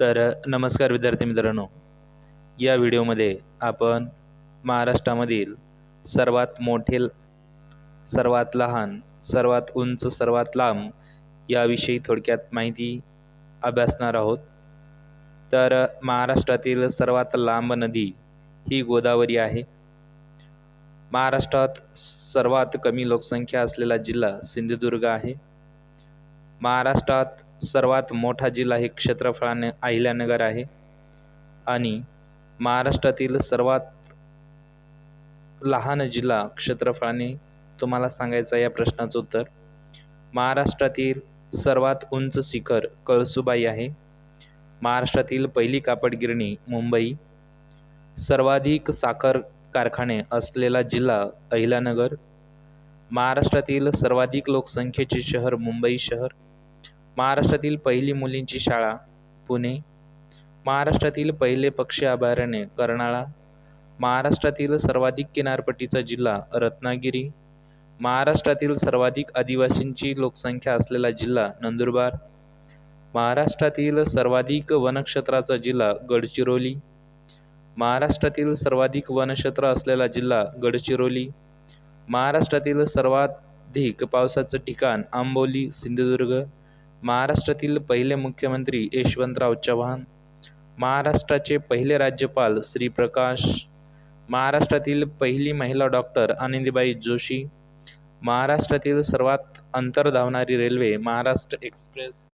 तर नमस्कार विद्यार्थी मित्रांनो. या व्हिडिओमध्ये आपण महाराष्ट्रामधील सर्वात मोठे सर्वात लहान सर्वात उंच सर्वात लांब याविषयी थोडक्यात माहिती अभ्यासणार आहोत. तर महाराष्ट्रातील सर्वात लांब नदी ही गोदावरी आहे. महाराष्ट्रात सर्वात कमी लोकसंख्या असलेला जिल्हा सिंधुदुर्ग आहे. महाराष्ट्रात सर्वात मोठा जिल्हा हे क्षेत्रफळाने अहिल्यानगर आहे. आणि महाराष्ट्रातील सर्वात लहान जिल्हा क्षेत्रफळाने तुम्हाला सांगायचं या प्रश्नाचं उत्तर. महाराष्ट्रातील सर्वात उंच शिखर कळसुबाई आहे. महाराष्ट्रातील पहिली कापड गिरणी मुंबई. सर्वाधिक साखर कारखाने असलेला जिल्हा अहिलानगर महाराष्ट्रातील सर्वाधिक लोकसंख्येचे शहर मुंबई शहर. महाराष्ट्रातील पहिली मुलींची शाळा पुणे. महाराष्ट्रातील पहिले पक्षी अभयारण्य कर्नाळा. महाराष्ट्रातील सर्वाधिक किनारपट्टीचा जिल्हा रत्नागिरी. महाराष्ट्रातील सर्वाधिक आदिवासींची लोकसंख्या असलेला जिल्हा नंदुरबार. महाराष्ट्रातील सर्वाधिक वनक्षेत्राचा जिल्हा गडचिरोली. महाराष्ट्रातील सर्वाधिक वनक्षेत्र असलेला जिल्हा गडचिरोली. महाराष्ट्रातील सर्वाधिक पावसाचं ठिकाण आंबोली सिंधुदुर्ग. महाराष्ट्रातील पहिले मुख्यमंत्री यशवंतराव चव्हाण महाराष्ट्राचे पहिले राज्यपाल श्रीप्रकाश महाराष्ट्रातील पहिली महिला डॉक्टर आनंदीबाई जोशी महाराष्ट्रातील सर्वात अंतर धावणारी रेल्वे महाराष्ट्र एक्सप्रेस.